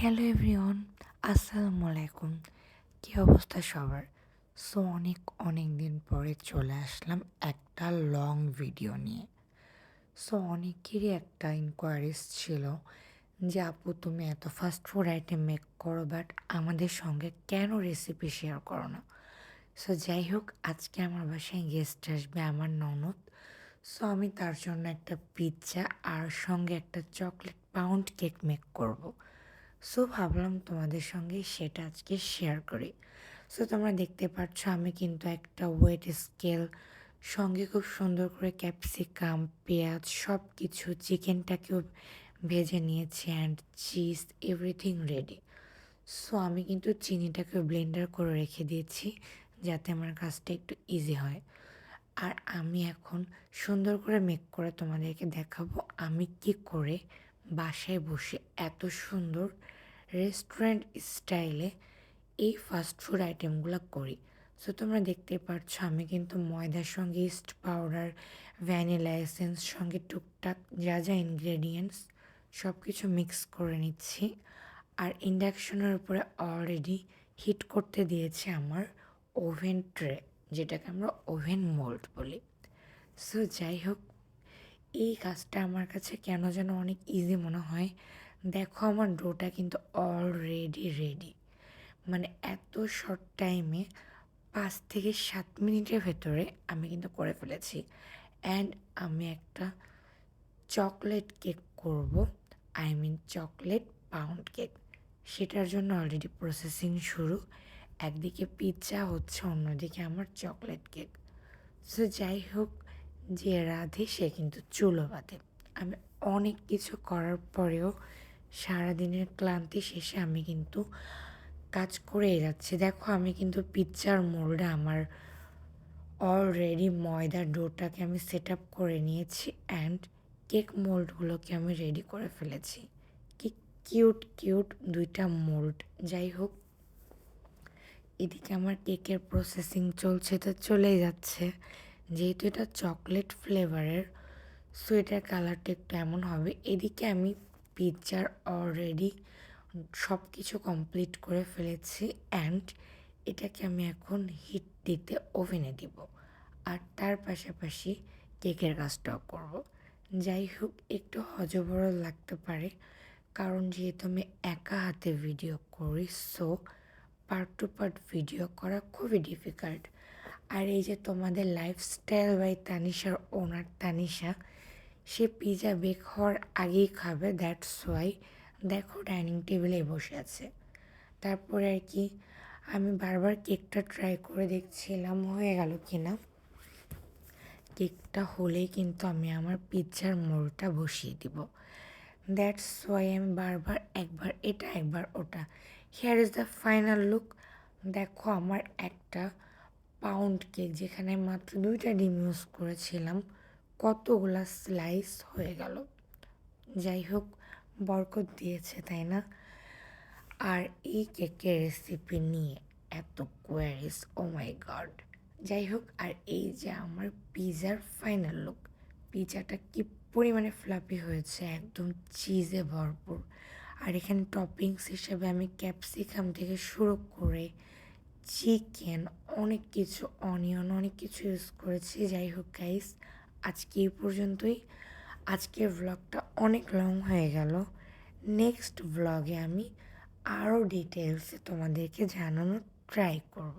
Hello everyone, আসসালামু আলাইকুম। কী অবস্থা সবার? সো অনেক অনেক দিন পরে চলে আসলাম একটা লং ভিডিও নিয়ে। সো অনেকেরই একটা ইনকোয়ারিজ ছিল যে, আপু, তুমি এত ফাস্ট ফুড আইটেম মেক করো বাট আমাদের সঙ্গে কেন রেসিপি শেয়ার করো না? সো যাই হোক, আজকে আমার বাসায় গেস্ট আসবে আমার ননদ। সো আমি তার জন্য একটা পিৎজা আর সঙ্গে একটা চকলেট পাউন্ড কেক মেক করব। সো ভাবলাম তোমাদের সঙ্গে সেটা আজকে শেয়ার করি। সো তোমরা দেখতে পাচ্ছ আমি কিন্তু একটা ওয়েট স্কেল সঙ্গে খুব সুন্দর করে ক্যাপসিকাম পেঁয়াজ সব কিছু চিকেনটাকেও ভেজে নিয়েছি and cheese everything ready so আমি কিন্তু চিনিটাকে ব্লেন্ডার করে রেখে দিয়েছি যাতে আমার কাজটা একটু ইজি হয়। আর আমি এখন সুন্দর করে মেক করে তোমাদেরকে দেখাবো আমি কি করে বাসায় বসে এত সুন্দর রেস্টুরেন্ট স্টাইলে এই ফাস্ট ফুড আইটেমগুলো করি। সো তোমরা দেখতে পাচ্ছ আমি কিন্তু ময়দার সঙ্গে ইস্ট পাউডার ভ্যানিলা এসেন্স সঙ্গে টুকটাক যা যা ইনগ্রেডিয়েন্টস সব কিছু মিক্স করে নিচ্ছি। আর ইন্ডাকশনের উপরে অলরেডি হিট করতে দিয়েছে আমার ওভেন ট্রে যেটাকে আমরা ওভেন মোল্ড বলি। সো যাই হোক এই কাজটা আমার কাছে কেন যেন অনেক ইজি মনে হয়। দেখো আমার ডোটা কিন্তু অলরেডি রেডি মানে এত শর্ট টাইমে পাঁচ থেকে সাত মিনিটের ভেতরে আমি কিন্তু করে ফেলেছি। অ্যান্ড আমি একটা চকলেট কেক করব। I mean chocolate pound cake সেটার জন্য অলরেডি প্রসেসিং শুরু। একদিকে পিৎজা হচ্ছে, অন্যদিকে আমার চকলেট কেক সো যাই হোক যে রাধে, সে কিন্তু চুলো বাঁধে। আমি অনেক কিছু করার পরেও সারাদিনের ক্লান্তি শেষে আমি কিন্তু কাজ করেই যাচ্ছি। দেখো, আমি কিন্তু পিৎজার মোল্ডে আমার অলরেডি ময়দার ডোটাকে আমি সেট আপ করে নিয়েছি অ্যান্ড কেক মোল্ডগুলোকে আমি রেডি করে ফেলেছি। কি কিউট কিউট দুইটা মোল্ড যাই হোক, এদিকে আমার কেকের প্রসেসিং চলছে, তো চলেই যাচ্ছে। যেহেতু এটা চকলেট ফ্লেভারের সো এটার কালারটা একটু এমন হবে। এদিকে আমি পিৎজার অলরেডি সব কিছু কমপ্লিট করে ফেলেছি অ্যান্ড এটাকে আমি এখন হিট দিতে ওভেনে দিব। আর তার পাশাপাশি কেকের কাজটাও করব। যাই হোক, একটু হজবড় লাগতে পারে, কারণ যেহেতু আমি একা হাতে ভিডিও করি so part two part video করা খুবই ডিফিকাল্ট আর এই যে তোমাদের লাইফস্টাইল বাই তানিশার ওনার তানিশা, সে পিজা বেক হওয়ার আগেই খাবে দ্যাটস ওয়াই দেখো ডাইনিং টেবিলে বসে আছে। তারপরে আর কি, আমি বারবার কেকটা ট্রাই করে দেখছিলাম, হয়ে গেল কি না কেকটা হলেই কিন্তু আমি আমার পিৎজার মোড়টা বসিয়ে দিব। দ্যাটস ওয়াই আমি বারবার একবার, এটা একবার ওটা। Here is the final look দেখো আমার একটা পাউন্ড কেক যেখানে মাত্র দুইটা ডিম ইউজ করেছিলাম, কতগুলা স্লাইস হয়ে গেল। যাই হোক, বরকত দিয়েছে, তাই না? আর এই কেকের রেসিপি নিয়ে এত কোয়ারিস ও মাই গড যাই হোক, আর এই যে আমার পিজার ফাইনাল লুক পিজাটা কি পরিমাণে ফ্লাপি হয়েছে, একদম চিজে ভরপুর। আর এখানে টপিংস হিসেবে আমি ক্যাপসিকাম থেকে শুরু করে চিকেন অনেক কিছু অনিয়ন অনেক কিছু ইউজ করেছি। যাই হোক গাইস আজকে এই পর্যন্তই। আজকের ব্লগটা অনেক লং হয়ে গেল। নেক্সট ব্লগে আমি আরও ডিটেলসে তোমাদেরকে জানানোর ট্রাই করব।